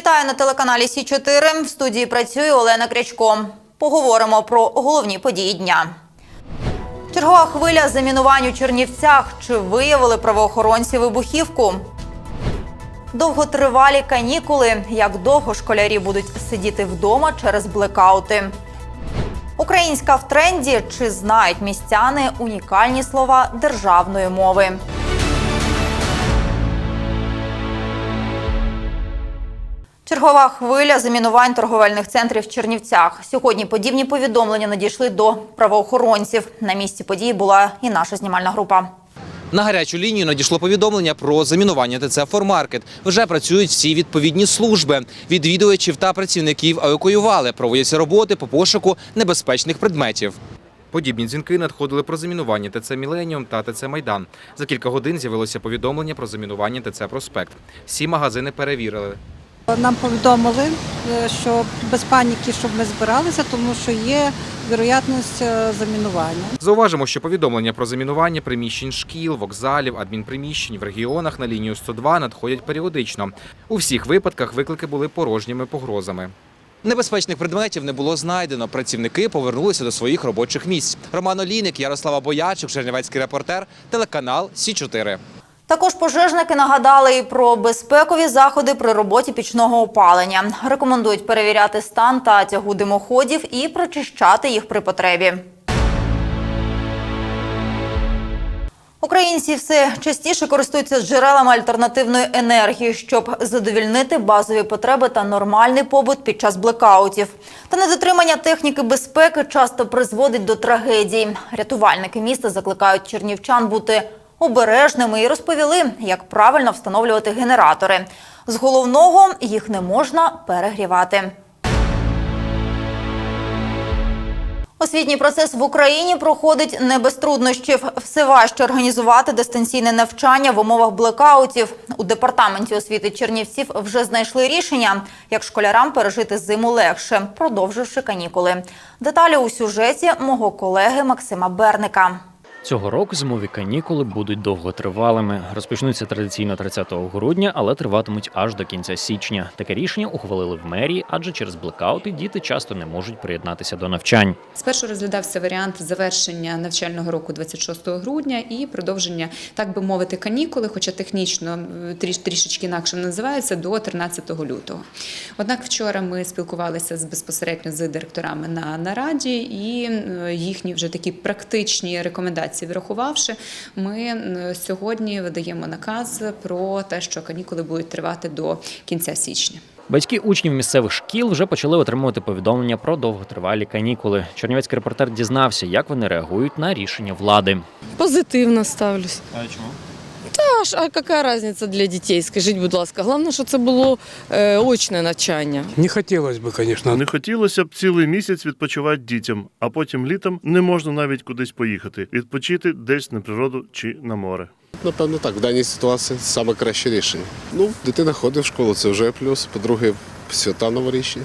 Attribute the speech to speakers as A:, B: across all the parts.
A: Вітаю на телеканалі Сі 4 В студії працює Олена Крячко. Поговоримо про головні події дня. Чергова хвиля замінувань у Чернівцях. Чи виявили правоохоронці вибухівку? Довготривалі канікули. Як довго школярі будуть сидіти вдома через блекаути? Українська в тренді. Чи знають містяни унікальні слова державної мови? Чергова хвиля замінувань торговельних центрів в Чернівцях. Сьогодні подібні повідомлення надійшли до правоохоронців. На місці події була і наша знімальна група.
B: На гарячу лінію надійшло повідомлення про замінування ТЦ «Формаркет». Вже працюють всі відповідні служби. Відвідувачів та працівників евакуювали. Проводяться роботи по пошуку небезпечних предметів. Подібні дзвінки надходили про замінування ТЦ «Міленіум» та ТЦ «Майдан». За кілька годин з'явилося повідомлення про замінування ТЦ «Проспект». Всі магазини перевірили.
C: Нам повідомили, е, що без паніки, щоб ми збиралися, тому що є вірогідність е, замінування.
B: Зауважимо, що повідомлення про замінування приміщень шкіл, вокзалів, адмінприміщень в регіонах на лінію 102 надходять періодично. У всіх випадках виклики були порожніми погрозами. Небезпечних предметів не було знайдено. Працівники повернулися до своїх робочих місць. Роман Олійник, Ярослава Боячук, Чернівецький репортер, телеканал Сі 4
A: Також пожежники нагадали і про безпекові заходи при роботі пічного опалення. Рекомендують перевіряти стан та тягу димоходів і прочищати їх при потребі. Українці все частіше користуються джерелами альтернативної енергії, щоб задовільнити базові потреби та нормальний побут під час блекаутів. Та недотримання техніки безпеки часто призводить до трагедій. Рятувальники міста закликають чернівчан бути обережними і розповіли, як правильно встановлювати генератори. З головного їх не можна перегрівати. Освітній процес в Україні проходить не без труднощів. Все важче організувати дистанційне навчання в умовах блекаутів. У департаменті освіти Чернівців вже знайшли рішення, як школярам пережити зиму легше, продовживши канікули. Деталі у сюжеті мого колеги Максима Берника.
D: Цього року зимові канікули будуть довготривалими. Розпочнуться традиційно 30 грудня, але триватимуть аж до кінця січня. Таке рішення ухвалили в мерії, адже через блекаути діти часто не можуть приєднатися до навчань.
E: Спершу розглядався варіант завершення навчального року 26 грудня і продовження, так би мовити, канікули, хоча технічно тріш, трішечки інакше називається, до 13 лютого. Однак вчора ми спілкувалися з безпосередньо з директорами на нараді, і їхні вже такі практичні рекомендації врахувавши, ми е, сьогодні видаємо наказ про те, що канікули будуть тривати до кінця січня.
D: Батьки учнів місцевих шкіл вже почали отримувати повідомлення про довготривалі канікули. Чернівецький репортер дізнався, як вони реагують на рішення влади.
F: Позитивно ставлюсь.
D: А чому?
F: Та ж, а яка різниця для дітей? Скажіть, будь ласка. Головне, що це було е, очне навчання.
G: Не хотілося б, звісно.
H: Не хотілося б цілий місяць відпочивати дітям, а потім літом не можна навіть кудись поїхати, відпочити десь на природу чи на море.
I: Напевно, так. В даній ситуації саме краще рішення. Ну, дитина ходить в школу, це вже плюс. По-друге, свята новорічні.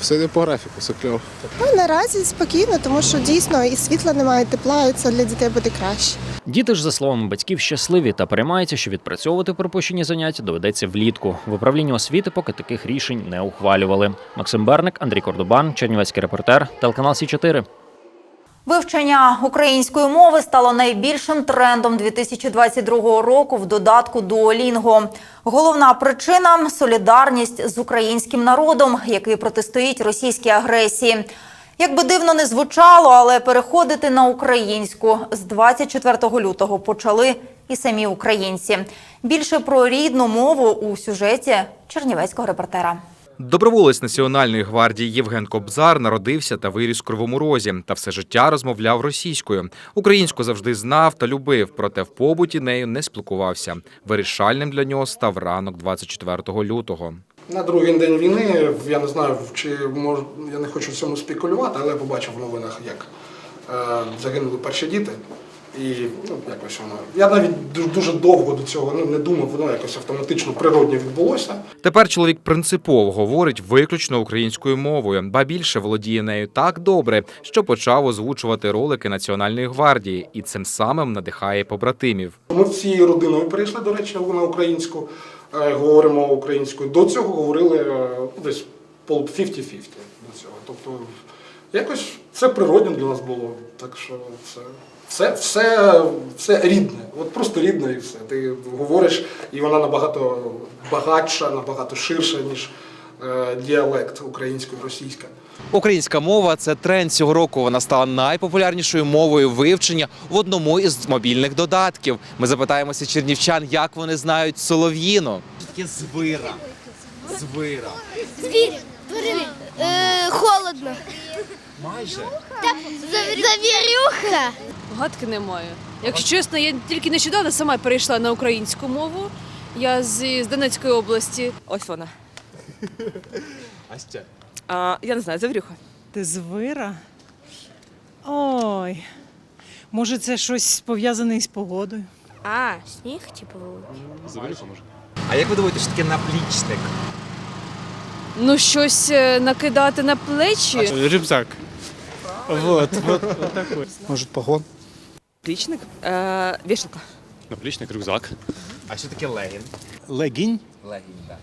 I: Все йде по графіку, все кльово.
J: Ну, наразі спокійно, тому що дійсно і світла немає, і тепла, і це для дітей буде краще.
D: Діти ж, за словами батьків, щасливі та переймаються, що відпрацьовувати пропущені заняття доведеться влітку. В управлінні освіти поки таких рішень не ухвалювали. Максим Берник, Андрій Кордобан, Чернівецький репортер, телеканал Сі 4
A: Вивчення української мови стало найбільшим трендом 2022 року в додатку Duolingo. Головна причина солідарність з українським народом, який протистоїть російській агресії. Як би дивно не звучало, але переходити на українську з 24 лютого почали і самі українці. Більше про рідну мову у сюжеті чернівецького репортера.
B: Доброволець Національної гвардії Євген Кобзар народився та виріс в Кривому Розі та все життя розмовляв російською. Українську завжди знав та любив, проте в побуті нею не спілкувався. Вирішальним для нього став ранок 24 лютого.
K: На другий день війни я не знаю, чи мож, я не хочу в цьому спекулювати, але побачив в новинах, як е, загинули перші діти. І ну, якось воно. Я навіть ду- дуже довго до цього ну, не думав, воно якось автоматично природньо відбулося.
B: Тепер чоловік принципово говорить виключно українською мовою, ба більше володіє нею так добре, що почав озвучувати ролики Національної гвардії, і цим самим надихає побратимів.
K: Ми всією родиною перейшли, до речі, на українську. е, говоримо українською. До цього говорили е, десь пол 50-50 до цього. Тобто якось це природньо для нас було. Так що це. Все, все, все рідне, от просто рідне і все. Ти говориш, і вона набагато багатша, набагато ширша, ніж е, діалект українською, російська.
B: Українська мова це тренд цього року. Вона стала найпопулярнішою мовою вивчення в одному із мобільних додатків. Ми запитаємося чернівчан, як вони знають солов'їну. Таке звира? Звира.
G: Звір. Е, холодно.
B: Майже.
G: Завірюха.
L: Гадки немає. Якщо чесно, я тільки нещодавно сама перейшла на українську мову. Я з, з Донецької області.
F: Ось вона.
B: А ще?
F: А, я не знаю, завірюха.
C: Ти звира? Ой. Може, це щось пов'язане з погодою?
G: А, сніг, типу.
B: Завирюха може. А як ви думаєте, що таке наплічник?
L: Ну, щось е, накидати на плечі.
M: Рюкзак. Вот, вот, вот такой.
K: Може, погон?
F: Плічник. Е, вішалка.
M: Наплічник, рюкзак.
B: А що таке легін?
M: Легінь.
B: Легін, так.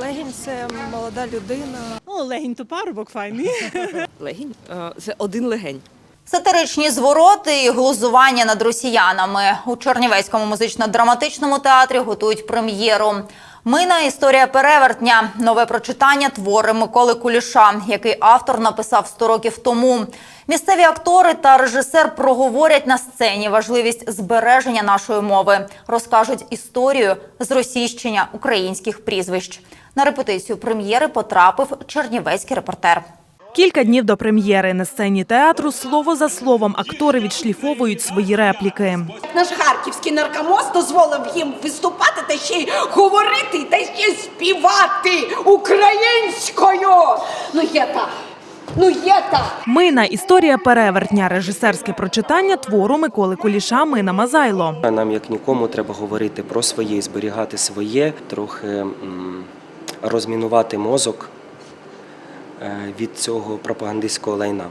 C: Легінь це молода людина. О, легінь то парубок файний.
F: Легінь. Е, це один легень.
A: Сатиричні звороти і глузування над росіянами у Чернівецькому музично-драматичному театрі готують прем'єру. Мина історія перевертня, нове прочитання твори Миколи Куліша, який автор написав 100 років тому. Місцеві актори та режисер проговорять на сцені важливість збереження нашої мови, розкажуть історію зросійщення українських прізвищ. На репетицію прем'єри потрапив чернівецький репортер.
N: Кілька днів до прем'єри на сцені театру слово за словом актори відшліфовують свої репліки.
O: Наш харківський наркомоз дозволив їм виступати та ще й говорити, та ще й співати українською. Ну є та, ну є та.
N: Мина історія перевертня, режисерське прочитання твору Миколи Куліша Мина Мазайло.
P: Нам, як нікому, треба говорити про своє і зберігати своє, трохи м, розмінувати мозок від цього пропагандистського лайна.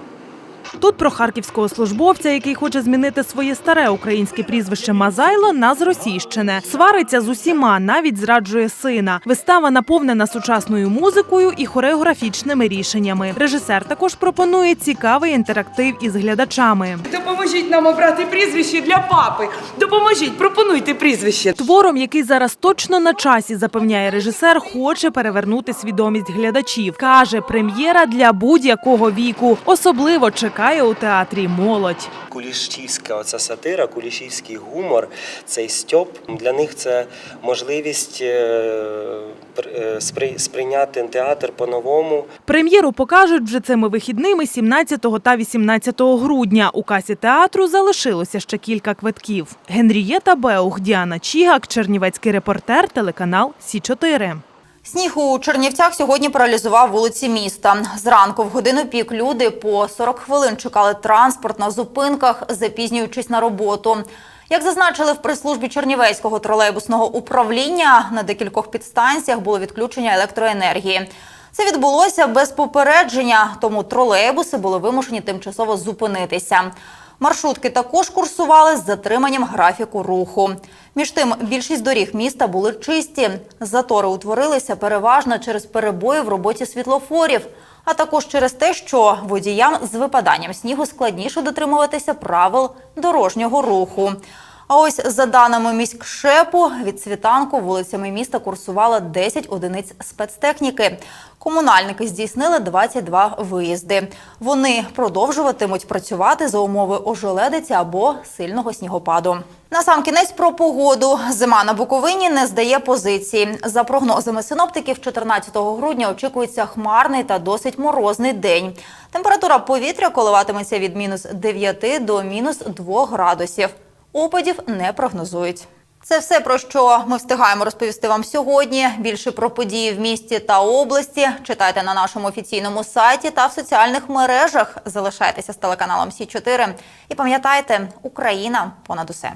N: Тут про харківського службовця, який хоче змінити своє старе українське прізвище Мазайло на зросійщене. Свариться з усіма, навіть зраджує сина. Вистава наповнена сучасною музикою і хореографічними рішеннями. Режисер також пропонує цікавий інтерактив із глядачами.
O: Допоможіть нам обрати прізвище для папи. Допоможіть, пропонуйте прізвище.
N: Твором, який зараз точно на часі, запевняє режисер, хоче перевернути свідомість глядачів. Каже, прем'єра для будь-якого віку. Особливо чекає у театрі молодь.
P: Кулішівська оця сатира, кулішівський гумор, цей стьоп для них це можливість е, е, спри- сприйняти театр по-новому.
N: Прем'єру покажуть вже цими вихідними 17 та 18 грудня. У касі театру залишилося ще кілька квитків. Генрієта Беух, Діана Чігак, Чернівецький репортер, телеканал Сі 4
A: Сніг у Чернівцях сьогодні паралізував вулиці міста. Зранку в годину пік люди по 40 хвилин чекали транспорт на зупинках, запізнюючись на роботу. Як зазначили в прес-службі Чернівецького тролейбусного управління, на декількох підстанціях було відключення електроенергії. Це відбулося без попередження, тому тролейбуси були вимушені тимчасово зупинитися. Маршрутки також курсували з затриманням графіку руху. Між тим, більшість доріг міста були чисті. Затори утворилися переважно через перебої в роботі світлофорів, а також через те, що водіям з випаданням снігу складніше дотримуватися правил дорожнього руху. А ось за даними міськшепу, від світанку вулицями міста курсувало 10 одиниць спецтехніки. Комунальники здійснили 22 виїзди. Вони продовжуватимуть працювати за умови ожеледиці або сильного снігопаду. Насамкінець про погоду. Зима на Буковині не здає позиції. За прогнозами синоптиків, 14 грудня очікується хмарний та досить морозний день. Температура повітря коливатиметься від мінус 9 до мінус 2 градусів. Опадів не прогнозують. Це все про що ми встигаємо розповісти вам сьогодні. Більше про події в місті та області читайте на нашому офіційному сайті та в соціальних мережах. Залишайтеся з телеканалом Сі 4 і пам'ятайте, Україна понад усе.